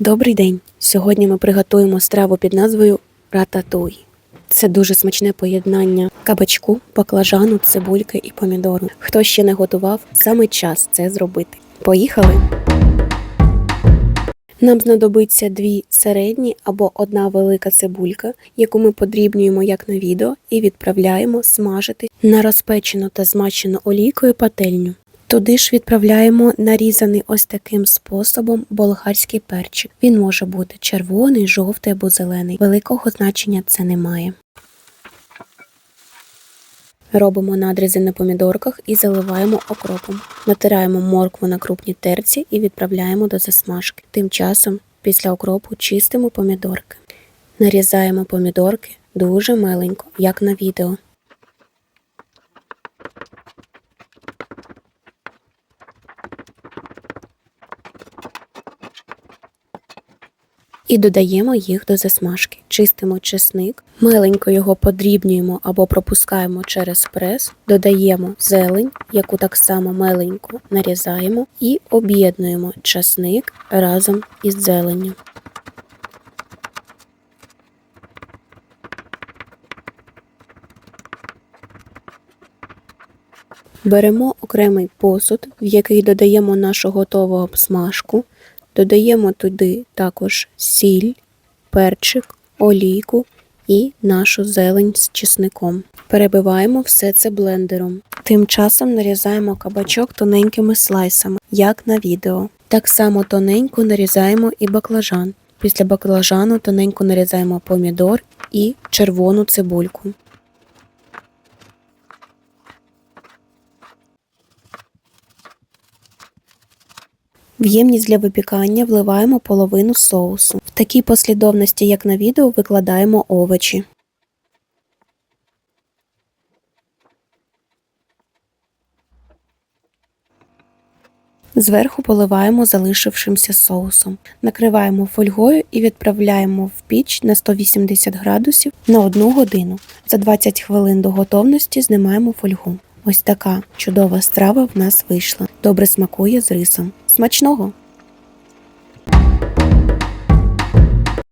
Добрий день! Сьогодні ми приготуємо страву під назвою рататуй. Це дуже смачне поєднання кабачку, баклажану, цибульки і помідору. Хто ще не готував, саме час це зробити. Поїхали! Нам знадобиться дві середні або одна велика цибулька, яку ми подрібнюємо як на відео, і відправляємо смажити на розпечену та змачену олійкою пательню. Туди ж відправляємо нарізаний ось таким способом болгарський перчик. Він може бути червоний, жовтий або зелений. Великого значення це не має. Робимо надрізи на помідорках і заливаємо окропом. Натираємо моркву на крупній терці і відправляємо до засмажки. Тим часом після окропу чистимо помідорки. Нарізаємо помідорки дуже миленько, як на відео. І додаємо їх до засмажки. Чистимо чесник, миленько його подрібнюємо або пропускаємо через прес, додаємо зелень, яку так само миленько нарізаємо, і об'єднуємо часник разом із зеленню. Беремо окремий посуд, в який додаємо нашу готову обсмажку, додаємо туди також сіль, перчик, олійку і нашу зелень з чесником. Перебиваємо все це блендером. Тим часом нарізаємо кабачок тоненькими слайсами, як на відео. Так само тоненько нарізаємо і баклажан. Після баклажану тоненько нарізаємо помідор і червону цибульку. В ємність для випікання вливаємо половину соусу. В такій послідовності, як на відео, викладаємо овочі. Зверху поливаємо залишившимся соусом. Накриваємо фольгою і відправляємо в піч на 180 градусів на 1 годину. За 20 хвилин до готовності знімаємо фольгу. Ось така чудова страва в нас вийшла. Добре смакує з рисом. Смачного!